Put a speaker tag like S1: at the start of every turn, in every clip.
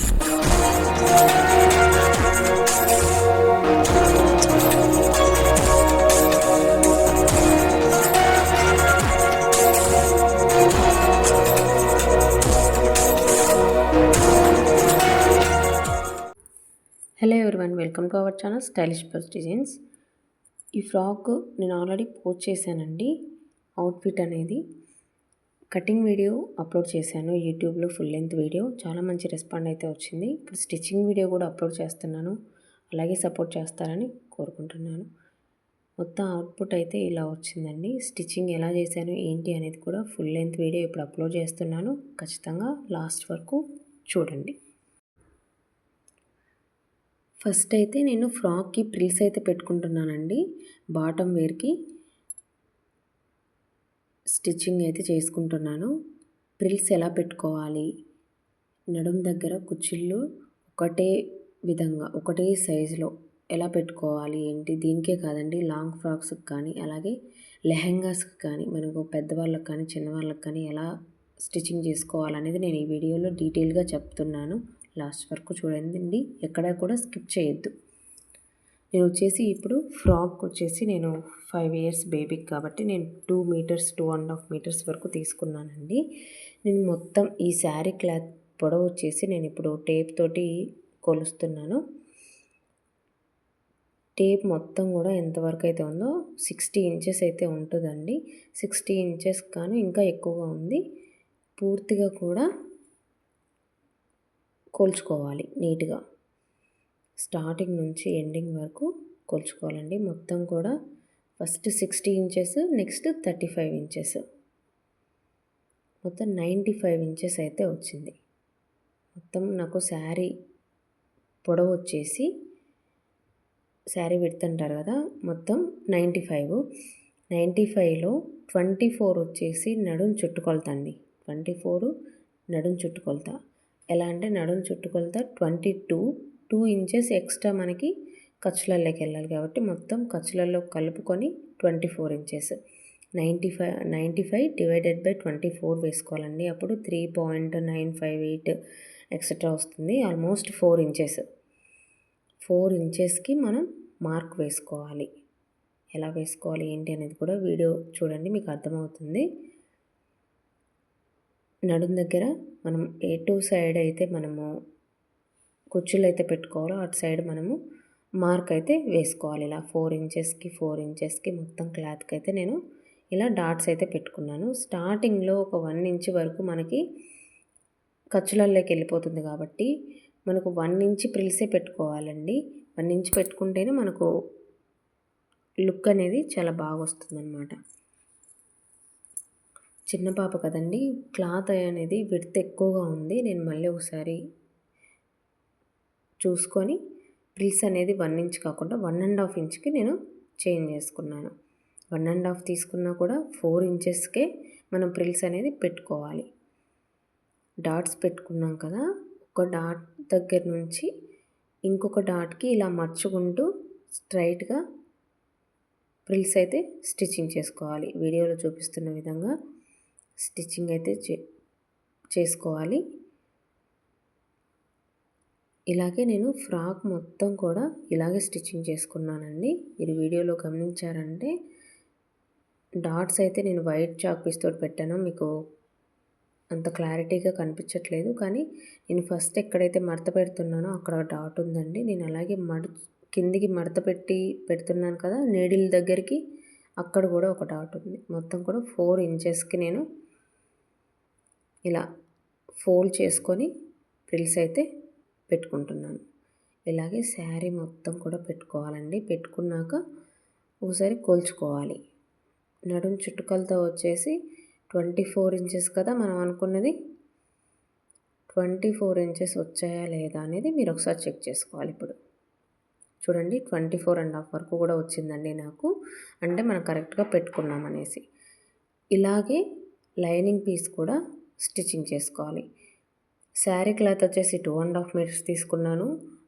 S1: Hello everyone welcome to our channel stylish plus designs ఈ frock నేను already post చేశానండి outfit అనేది. Cutting video upload చేశాను. యూట్యూబ్లో ఫుల్ లెంత్ వీడియో. చాలా మంచి రెస్పాండ్ అయితే వచ్చింది. ఇప్పుడు స్టిచ్చింగ్ వీడియో కూడా అప్లోడ్ చేస్తున్నాను. అలాగే సపోర్ట్ చేస్తారని కోరుకుంటున్నాను. మొత్తం అవుట్పుట్ అయితే ఇలా వచ్చిందండి. స్టిచ్చింగ్ ఎలా చేశాను ఏంటి అనేది కూడా ఫుల్ లెంత్ వీడియో ఇప్పుడు అప్లోడ్ చేస్తున్నాను. ఖచ్చితంగా లాస్ట్ వరకు చూడండి. ఫస్ట్ అయితే నేను ఫ్రాక్కి ప్రిల్స్ అయితే పెట్టుకుంటున్నానండి. బాటమ్ వేర్కి. స్టిచ్చింగ్ అయితే చేసుకుంటున్నాను. ప్రిల్స్ ఎలా పెట్టుకోవాలి? నడుం దగ్గర కుచ్చిళ్ళు ఒకటే విధంగా ఒకటే సైజులో ఎలా పెట్టుకోవాలి? ఏంటి? దీనికే కాదండి లాంగ్ ఫ్రాక్స్కి కానీ అలాగే లెహెంగాస్కి కానీ మనకు పెద్దవాళ్ళకి కానీ చిన్నవాళ్ళకి కానీ ఎలా స్టిచ్చింగ్ చేసుకోవాలనేది నేను ఈ వీడియోలో డీటెయిల్గా చెప్తున్నాను. లాస్ట్ వరకు చూడండి ఎక్కడ కూడా స్కిప్ చేయొద్దు. నేను వచ్చేసి ఇప్పుడు ఫ్రాక్ వచ్చేసి నేను ఫైవ్ ఇయర్స్ బేబీకి కాబట్టి నేను two metres two and half metres వరకు తీసుకున్నానండి. నేను మొత్తం ఈ శారీ క్లాత్ పొడవు వచ్చేసి నేను ఇప్పుడు టేప్ తోటి కొలుస్తున్నాను. టేప్ మొత్తం కూడా ఎంతవరకు అయితే ఉందో సిక్స్టీ ఇంచెస్ అయితే ఉంటుందండి. సిక్స్టీ ఇంచెస్ కానీ ఇంకా ఎక్కువగా ఉంది. పూర్తిగా కూడా కొలుచుకోవాలి నీట్గా. స్టార్టింగ్ నుంచి ఎండింగ్ వరకు కొలుచుకోవాలండి. మొత్తం కూడా first sixty inches next thirty five inches. మొత్తం నైంటీ ఫైవ్ ఇంచెస్ అయితే వచ్చింది. మొత్తం నాకు శారీ పొడవు వచ్చేసి శారీ పెడుతుంటారు కదా మొత్తం నైంటీ ఫైవ్. నైంటీ ఫైవ్లో ట్వంటీ ఫోర్ వచ్చేసి నడుం చుట్టుకొలతండి. ట్వంటీ ఫోర్ నడుం చుట్టుకొలత. ఎలా అంటే నడుం చుట్టుకొలత twenty two two inches extra మనకి ఖర్చులలోకి వెళ్ళాలి కాబట్టి మొత్తం ఖర్చులలో కలుపుకొని twenty four inches. Ninety five ninety five divided by twenty four వేసుకోవాలండి. అప్పుడు three point nine five eight etcetera వస్తుంది. Almost four inches. ఫోర్ ఇంచెస్కి మనం మార్క్ వేసుకోవాలి. ఎలా వేసుకోవాలి ఏంటి అనేది కూడా వీడియో చూడండి మీకు అర్థమవుతుంది. నడుం దగ్గర మనం ఏ టూ సైడ్ అయితే మనము కుచ్చులు అయితే పెట్టుకోవాలో అటు సైడ్ మనము మార్క్ అయితే వేసుకోవాలి. ఇలా ఫోర్ ఇంచెస్కి ఫోర్ ఇంచెస్కి మొత్తం క్లాత్కి అయితే నేను ఇలా డాట్స్ అయితే పెట్టుకున్నాను. స్టార్టింగ్లో ఒక వన్ ఇంచ్ వరకు మనకి ఖర్చులలోకి వెళ్ళిపోతుంది కాబట్టి మనకు వన్ ఇంచ్ ప్రిల్సే పెట్టుకోవాలండి. వన్ ఇంచ్ పెట్టుకుంటేనే మనకు లుక్ అనేది చాలా బాగా వస్తుందన్నమాట చిన్న పాప కదండి క్లాత్ అనేది విడత ఎక్కువగా ఉంది. నేను మళ్ళీ ఒకసారి చూసుకొని ప్రిల్స్ అనేది వన్ ఇంచ్ కాకుండా వన్ అండ్ హాఫ్ ఇంచ్కి నేను చేంజ్ చేసుకున్నాను. వన్ అండ్ హాఫ్ తీసుకున్నా కూడా ఫోర్ ఇంచెస్కే మనం ప్రిల్స్ అనేది పెట్టుకోవాలి. డాట్స్ పెట్టుకున్నాం కదా ఒక డాట్ దగ్గర నుంచి ఇంకొక డాట్కి ఇలా మర్చుకుంటూ స్ట్రైట్గా ప్రిల్స్ అయితే స్టిచ్చింగ్ చేసుకోవాలి. వీడియోలో చూపిస్తున్న విధంగా స్టిచ్చింగ్ అయితే చే చేసుకోవాలి. ఇలాగే నేను ఫ్రాక్ మొత్తం కూడా ఇలాగే స్టిచ్చింగ్ చేసుకున్నానండి. మీరు వీడియోలో గమనించారంటే డాట్స్ అయితే నేను వైట్ చాక్ పీస్తో పెట్టాను. మీకు అంత క్లారిటీగా కనిపించట్లేదు. కానీ నేను ఫస్ట్ ఎక్కడైతే మడత పెడుతున్నానో అక్కడ డాట్ ఉందండి. నేను అలాగే మడ కిందికి మడత పెట్టి పెడుతున్నాను కదా నీడిల్ దగ్గరికి అక్కడ కూడా ఒక డాట్ ఉంది. మొత్తం కూడా ఫోర్ ఇంచెస్కి నేను ఇలా ఫోల్డ్ చేసుకొని ప్రిల్స్ అయితే పెట్టుకుంటున్నాను. ఇలాగే శారీ మొత్తం కూడా పెట్టుకోవాలండి. పెట్టుకున్నాక ఒకసారి కోల్చుకోవాలి. నడుం చుట్టుకలతో వచ్చేసి ట్వంటీ ఫోర్ ఇంచెస్ కదా మనం అనుకున్నది. ట్వంటీ ఫోర్ ఇంచెస్ వచ్చాయా లేదా అనేది మీరు ఒకసారి చెక్ చేసుకోవాలి ఇప్పుడు. చూడండి ట్వంటీ ఫోర్ అండ్ హాఫ్ వరకు కూడా వచ్చిందండి నాకు. అంటే మనం కరెక్ట్గా పెట్టుకున్నాం అనేసి. ఇలాగే లైనింగ్ పీస్ కూడా స్టిచ్చింగ్ చేసుకోవాలి. శారీ క్లాత్ వచ్చేసి టూ అండ్ హాఫ్ మీటర్స్ తీసుకున్నాను.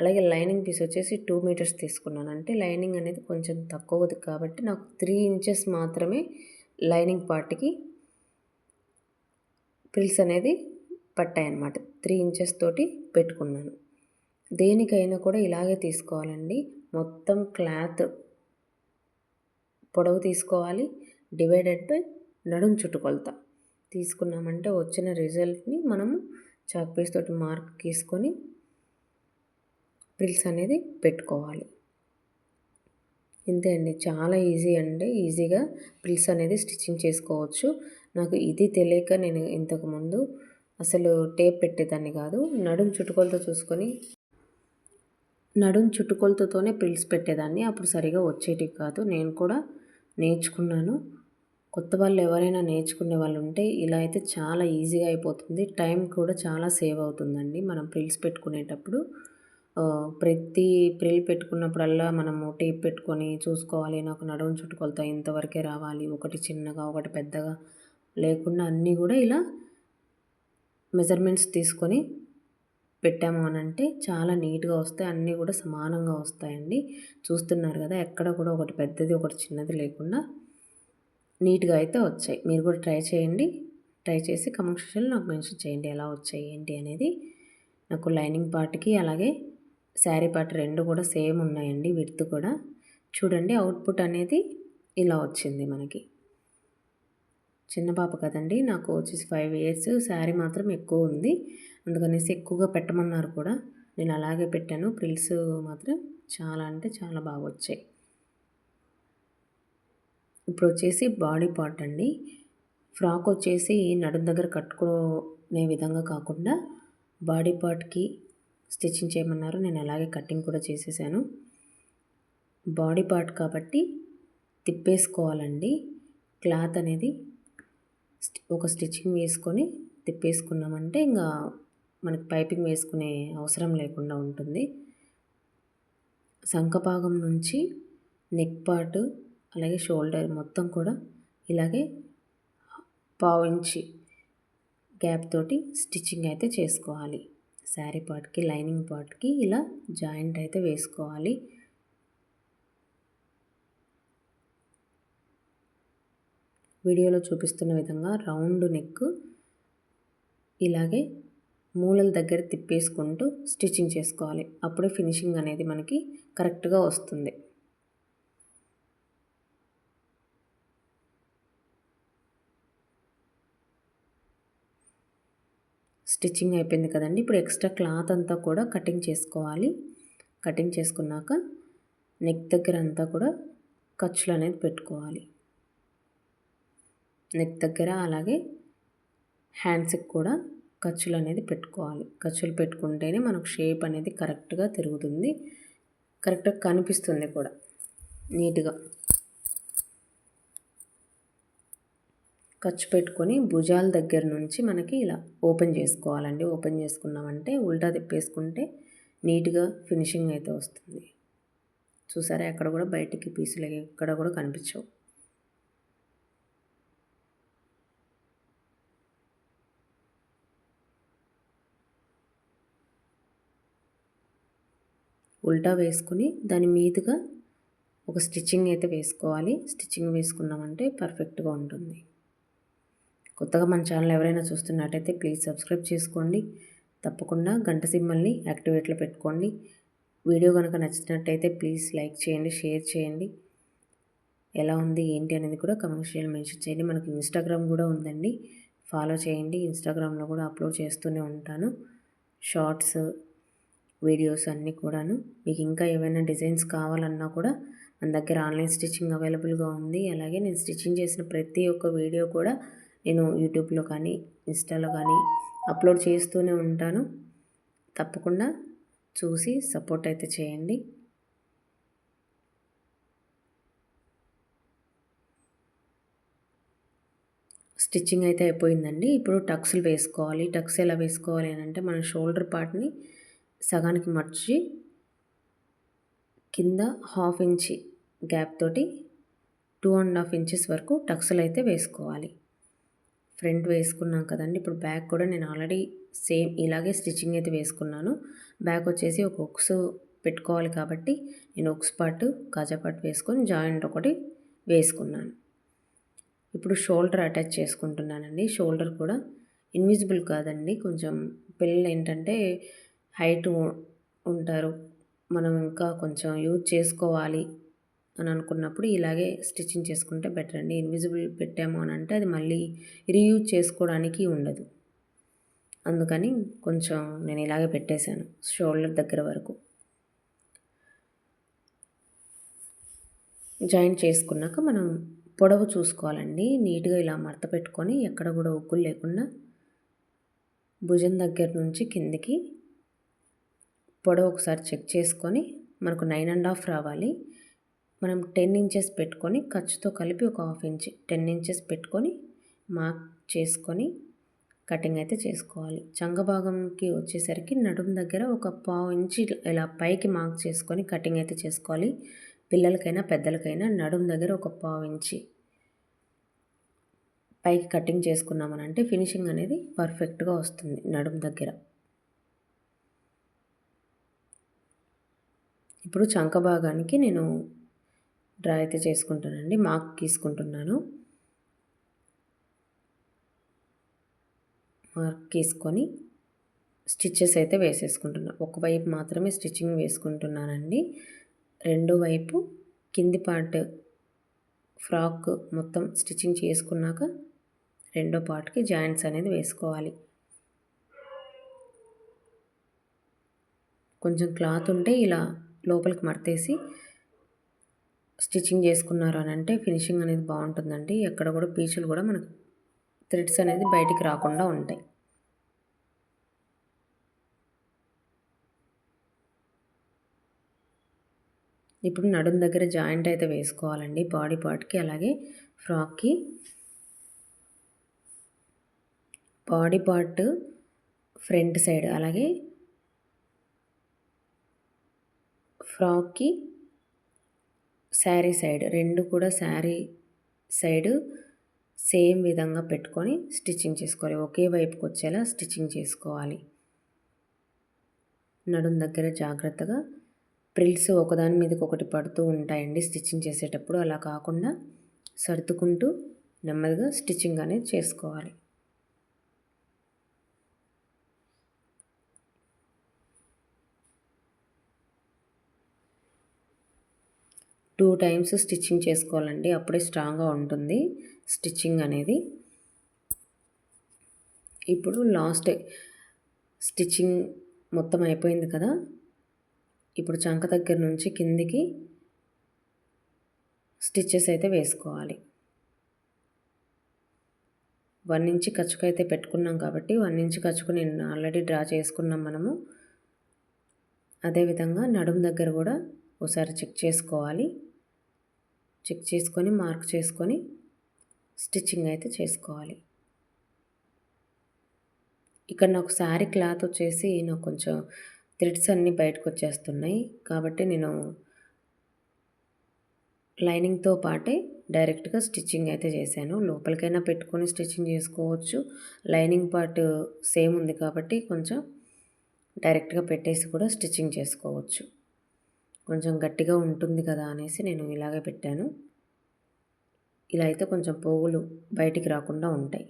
S1: అలాగే లైనింగ్ పీస్ వచ్చేసి టూ మీటర్స్ తీసుకున్నాను. అంటే లైనింగ్ అనేది కొంచెం తక్కువది కాబట్టి నాకు త్రీ ఇంచెస్ మాత్రమే లైనింగ్ పార్ట్కి ప్రిల్స్ అనేది పట్టాయి అన్నమాట త్రీ ఇంచెస్ తోటి పెట్టుకున్నాను. దేనికైనా కూడా ఇలాగే తీసుకోవాలండి. మొత్తం క్లాత్ పొడవు తీసుకోవాలి. డివైడెడ్ బై నడుం చుట్టుకొలత. తీసుకున్నామంటే వచ్చిన రిజల్ట్ని మనము చాక్ పీస్ తోటి మార్క్ తీసుకొని ప్రిల్స్ అనేది పెట్టుకోవాలి. ఇంతే అండి. చాలా ఈజీ అండి. ఈజీగా ప్రిల్స్ అనేది స్టిచ్చింగ్ చేసుకోవచ్చు. నాకు ఇది తెలియక నేను ఇంతకుముందు అసలు టేప్ పెట్టేదాన్ని కాదు. నడుం చుట్టుకొలతో చూసుకొని నడుం చుట్టుకొలతోనే ప్రిల్స్ పెట్టేదాన్ని. అప్పుడు సరిగా వచ్చేటివి కాదు. నేను కూడా నేర్చుకున్నాను. కొత్త వాళ్ళు ఎవరైనా నేర్చుకునే వాళ్ళు ఉంటే ఇలా అయితే చాలా ఈజీగా అయిపోతుంది. టైం కూడా చాలా సేవ్ అవుతుందండి. మనం ప్రిల్స్ పెట్టుకునేటప్పుడు. ప్రతి ప్రిల్ పెట్టుకున్నప్పుడల్లా మనము టేప్ పెట్టుకొని చూసుకోవాలి. నాకు నడుము చుట్టుకొలత ఇంతవరకే రావాలి. ఒకటి చిన్నగా ఒకటి పెద్దగా. లేకుండా అన్నీ కూడా ఇలా మెజర్మెంట్స్ తీసుకొని పెట్టాము అని అంటే చాలా నీట్గా వస్తాయి. అన్నీ కూడా సమానంగా వస్తాయండి. చూస్తున్నారు కదా ఎక్కడ కూడా ఒకటి పెద్దది ఒకటి చిన్నది లేకుండా. నీట్గా అయితే వచ్చాయి. మీరు కూడా ట్రై చేయండి. ట్రై చేసి కమెంట్ సెక్షన్లో నాకు మెన్షన్ చేయండి ఎలా వచ్చాయి ఏంటి అనేది. నాకు లైనింగ్ పార్ట్కి అలాగే శారీ పార్ట్ రెండు కూడా సేమ్ ఉన్నాయండి విడ్త్ కూడా. చూడండి అవుట్పుట్ అనేది ఇలా వచ్చింది మనకి. చిన్న పాప కదండి నాకు వచ్చేసి ఫైవ్ ఇయర్స్ శారీ మాత్రం ఎక్కువ ఉంది. అందుకనేసి ఎక్కువగా పెట్టమన్నారు కూడా. నేను అలాగే పెట్టాను. ప్రిల్స్ మాత్రం చాలా అంటే చాలా బాగా వచ్చాయి. ఇప్పుడు వచ్చేసి బాడీ పార్ట్ అండి. ఫ్రాక్ వచ్చేసి నడుం దగ్గర కట్టుకునే విధంగా కాకుండా బాడీ పార్ట్కి స్టిచ్చింగ్ చేయమన్నారు. నేను అలాగే కటింగ్ కూడా చేసేసాను. బాడీ పార్ట్ కాబట్టి తిప్పేసుకోవాలండి. క్లాత్ అనేది ఒక స్టిచ్చింగ్ వేసుకొని తిప్పేసుకున్నామంటే ఇంకా మనకి పైపింగ్ వేసుకునే అవసరం లేకుండా ఉంటుంది. సంకపాగం నుంచి నెక్ పార్ట్ అలాగే షోల్డర్ మొత్తం కూడా ఇలాగే పావు ఇంచి గ్యాప్ తోటి స్టిచ్చింగ్ అయితే చేసుకోవాలి. శారీ పార్ట్కి లైనింగ్ పార్ట్కి ఇలా జాయింట్ అయితే వేసుకోవాలి. వీడియోలో చూపిస్తున్న విధంగా రౌండ్ నెక్ ఇలాగే మూలల దగ్గర తిప్పేసుకుంటూ స్టిచ్చింగ్ చేసుకోవాలి. అప్పుడే ఫినిషింగ్ అనేది మనకి కరెక్ట్గా వస్తుంది. స్టిచ్చింగ్ అయిపోయింది కదండి. ఇప్పుడు ఎక్స్ట్రా క్లాత్ అంతా కూడా కటింగ్ చేసుకోవాలి. కటింగ్ చేసుకున్నాక నెక్ దగ్గర అంతా కూడా ఖర్చులు అనేది పెట్టుకోవాలి. నెక్ దగ్గర అలాగే హ్యాండ్స్కి కూడా ఖర్చులు అనేది పెట్టుకోవాలి. ఖర్చులు పెట్టుకుంటేనే మనకు షేప్ అనేది కరెక్ట్గా తిరుగుతుంది. కరెక్ట్గా కనిపిస్తుంది కూడా. నీట్గా. ఖర్చు పెట్టుకొని భుజాల దగ్గర నుంచి మనకి ఇలా ఓపెన్ చేసుకోవాలండి. ఓపెన్ చేసుకున్నామంటే ఉల్టా తిప్పేసుకుంటే నీట్గా ఫినిషింగ్ అయితే వస్తుంది. చూసారా? ఎక్కడ కూడా బయటికి పీసులు ఎక్కడ కూడా కనిపించవు. ఉల్టా వేసుకుని దాని మీదుగా ఒక స్టిచ్చింగ్ అయితే వేసుకోవాలి. స్టిచ్చింగ్ వేసుకున్నామంటే పర్ఫెక్ట్గా ఉంటుంది. కొత్తగా మన ఛానల్ ఎవరైనా చూస్తున్నట్టయితే ప్లీజ్ సబ్స్క్రైబ్ చేసుకోండి. తప్పకుండా గంట సింబల్ని యాక్టివేట్లో పెట్టుకోండి. వీడియో కనుక నచ్చినట్టయితే ప్లీజ్ లైక్ చేయండి షేర్ చేయండి. ఎలా ఉంది ఏంటి అనేది కూడా కమర్షియల్ మెన్షన్ చేయండి. మనకు ఇన్స్టాగ్రామ్ కూడా ఉందండి. ఫాలో చేయండి. ఇన్స్టాగ్రామ్లో కూడా అప్లోడ్ చేస్తూనే ఉంటాను. షార్ట్స్ వీడియోస్ అన్నీ కూడాను. మీకు ఇంకా ఏమైనా డిజైన్స్ కావాలన్నా కూడా మన దగ్గర ఆన్లైన్ స్టిచ్చింగ్ అవైలబుల్గా ఉంది. అలాగే నేను స్టిచ్చింగ్ చేసిన ప్రతి ఒక్క వీడియో కూడా నేను యూట్యూబ్లో కానీ ఇన్స్టాలో కానీ అప్లోడ్ చేస్తూనే ఉంటాను. తప్పకుండా చూసి సపోర్ట్ అయితే చేయండి. స్టిచ్చింగ్ అయితే అయిపోయిందండి. ఇప్పుడు టక్స్లు వేసుకోవాలి. టక్స్ ఎలా వేసుకోవాలి అని అంటే మన షోల్డర్ పార్ట్ని సగానికి మర్చి కింద హాఫ్ ఇంచి గ్యాప్ తోటి టూ అండ్ హాఫ్ ఇంచెస్ వరకు టక్స్లు అయితే వేసుకోవాలి. ఫ్రంట్ వేసుకున్నాం కదండి. ఇప్పుడు బ్యాక్ కూడా నేను ఆల్రెడీ సేమ్ ఇలాగే స్టిచ్చింగ్ అయితే వేసుకున్నాను. బ్యాక్ వచ్చేసి ఒక ఒక్స్ పెట్టుకోవాలి కాబట్టి నేను ఒక్స్ పార్ట్ కాజా పార్ట్ వేసుకొని జాయింట్ ఒకటి వేసుకున్నాను. ఇప్పుడు షోల్డర్ అటాచ్ చేసుకుంటున్నానండి. షోల్డర్ కూడా ఇన్విజిబుల్ కాదండి. కొంచెం పిల్లలు ఏంటంటే హైట్ ఉంటారు. మనం ఇంకా కొంచెం యూజ్ చేసుకోవాలి. అని అనుకున్నప్పుడు ఇలాగే స్టిచ్చింగ్ చేసుకుంటే బెటర్ అండి. ఇన్విజిబుల్ పెట్టాము అని అంటే అది మళ్ళీ రీయూజ్ చేసుకోవడానికి ఉండదు. అందుకని కొంచెం నేను ఇలాగే పెట్టేశాను షోల్డర్ దగ్గర వరకు. జాయింట్ చేసుకున్నాక మనం పొడవు చూసుకోవాలండి. నీట్గా ఇలా మడత పెట్టుకొని ఎక్కడ కూడా ఉక్కులు లేకుండా భుజం దగ్గర నుంచి కిందికి పొడవు ఒకసారి చెక్ చేసుకొని మనకు నైన్ అండ్ హాఫ్ రావాలి. మనం టెన్ ఇంచెస్ పెట్టుకొని ఖర్చుతో కలిపి ఒక హాఫ్ ఇంచ్ టెన్ ఇంచెస్ పెట్టుకొని మార్క్ చేసుకొని కటింగ్ అయితే చేసుకోవాలి. చంగ భాగంకి వచ్చేసరికి నడుము దగ్గర ఒక పావు ఇంచి ఇలా పైకి మార్క్ చేసుకొని కటింగ్ అయితే చేసుకోవాలి. పిల్లలకైనా పెద్దలకైనా నడుము దగ్గర ఒక పావు ఇంచి పైకి కటింగ్ చేసుకున్నామనంటే ఫినిషింగ్ అనేది పర్ఫెక్ట్గా వస్తుంది నడుము దగ్గర. ఇప్పుడు చంక భాగానికి నేను డ్రా అయితే చేసుకుంటానండి. మార్క్ తీసుకుంటున్నాను. మార్క్ తీసుకొని స్టిచ్చెస్ అయితే వేసేసుకుంటున్నాను ఒకవైపు మాత్రమే స్టిచ్చింగ్ వేసుకుంటున్నానండి. రెండో వైపు కింది పార్ట్ ఫ్రాక్ మొత్తం స్టిచ్చింగ్ చేసుకున్నాక రెండో పార్ట్కి జాయింట్స్ అనేది వేసుకోవాలి. కొంచెం క్లాత్ ఉంటే ఇలా లోపలికి మడతేసి స్టిచ్చింగ్ చేసుకున్నారు అని అంటే ఫినిషింగ్ అనేది బాగుంటుందండి. ఎక్కడ కూడా పీచులు కూడా మనకు థ్రెడ్స్ అనేది బయటికి రాకుండా ఉంటాయి. ఇప్పుడు నడుం దగ్గర జాయింట్ అయితే వేసుకోవాలండి. బాడీ పార్ట్కి అలాగే ఫ్రాక్కి. బాడీ పార్ట్ ఫ్రంట్ సైడ్ అలాగే ఫ్రాక్కి శారీ సైడ్ రెండు కూడా శారీ సైడ్ సేమ్ విధంగా పెట్టుకొని స్టిచ్చింగ్ చేసుకోవాలి. ఒకే వైపుకి వచ్చేలా స్టిచ్చింగ్ చేసుకోవాలి. నడుం దగ్గర జాగ్రత్తగా ప్రిల్స్ ఒకదాని మీదకి ఒకటి పడుతూ ఉంటాయండి స్టిచ్చింగ్ చేసేటప్పుడు. అలా కాకుండా సర్దుకుంటూ నెమ్మదిగా స్టిచ్చింగ్ అనేది చేసుకోవాలి. టూ టైమ్స్ స్టిచ్చింగ్ చేసుకోవాలండి. అప్పుడే స్ట్రాంగ్గా ఉంటుంది స్టిచ్చింగ్ అనేది. ఇప్పుడు లాస్ట్ స్టిచ్చింగ్ మొత్తం అయిపోయింది కదా. ఇప్పుడు చంక దగ్గర నుంచి కిందికి స్టిచ్చెస్ అయితే వేసుకోవాలి. వన్ ఇంచ్ ఖర్చుకు అయితే పెట్టుకున్నాం కాబట్టి వన్ ఇంచ్ ఖర్చుకు నేను ఆల్రెడీ డ్రా చేసుకున్నాం మనము. అదేవిధంగా నడుము దగ్గర కూడా ఒకసారి చెక్ చేసుకోవాలి. చెక్ చేసుకొని మార్క్ చేసుకొని స్టిచ్చింగ్ అయితే చేసుకోవాలి. ఇక్కడ నాకు శారీ క్లాత్ వచ్చేసి నాకు కొంచెం థ్రెడ్స్ అన్నీ బయటకు వచ్చేస్తున్నాయి. కాబట్టి నేను లైనింగ్తో పాటే డైరెక్ట్గా స్టిచ్చింగ్ అయితే చేశాను. లోపలికైనా పెట్టుకొని స్టిచ్చింగ్ చేసుకోవచ్చు. లైనింగ్ పార్ట్ సేమ్ ఉంది కాబట్టి కొంచెం డైరెక్ట్గా పెట్టేసి కూడా స్టిచ్చింగ్ చేసుకోవచ్చు. కొంచెం గట్టిగా ఉంటుంది కదా అనేసి నేను ఇలాగే పెట్టాను. ఇలా అయితే కొంచెం పోగులు బయటికి రాకుండా ఉంటాయి.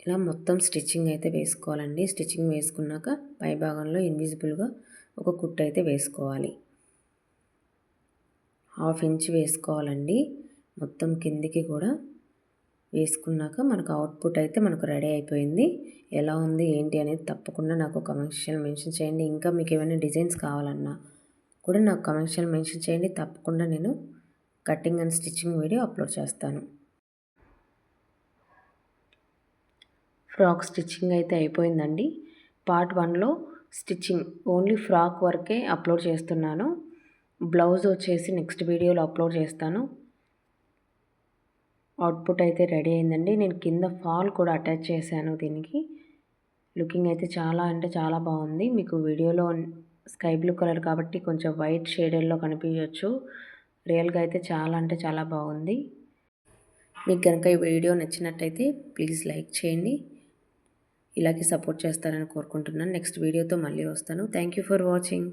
S1: ఇలా మొత్తం స్టిచ్చింగ్ అయితే వేసుకోవాలండి. స్టిచ్చింగ్ వేసుకున్నాక పై భాగంలో ఇన్విజిబుల్గా ఒక కుట్టు అయితే వేసుకోవాలి. హాఫ్ ఇంచ్ వేసుకోవాలండి. మొత్తం కిందికి కూడా వేసుకున్నాక మనకు అవుట్పుట్ అయితే మనకు రెడీ అయిపోయింది. ఎలా ఉంది ఏంటి అనేది తప్పకుండా నాకు కమర్షియల్ మెన్షన్ చేయండి. ఇంకా మీకు ఏమైనా డిజైన్స్ కావాలన్నా కూడా నాకు కమర్షియల్ మెన్షన్ చేయండి. తప్పకుండా నేను cutting and stitching video upload చేస్తాను. ఫ్రాక్ స్టిచ్చింగ్ అయితే అయిపోయిందండి. పార్ట్ వన్లో స్టిచ్చింగ్ ఓన్లీ ఫ్రాక్ వరకే అప్లోడ్ చేస్తున్నాను. బ్లౌజ్ వచ్చేసి నెక్స్ట్ వీడియోలో అప్లోడ్ చేస్తాను. అవుట్పుట్ అయితే రెడీ అయిందండి. నేను కింద ఫాల్ కూడా అటాచ్ చేశాను దీనికి. లుకింగ్ అయితే చాలా అంటే చాలా బాగుంది. మీకు వీడియోలో స్కై బ్లూ కలర్ కాబట్టి కొంచెం వైట్ షేడెడ్లో కనిపించవచ్చు రియల్గా అయితే చాలా అంటే చాలా బాగుంది. మీకు కనుక ఈ వీడియో నచ్చినట్టయితే ప్లీజ్ లైక్ చేయండి. ఇలాగే సపోర్ట్ చేస్తారని కోరుకుంటున్నాను. నెక్స్ట్ వీడియోతో మళ్ళీ వస్తాను. Thank you for watching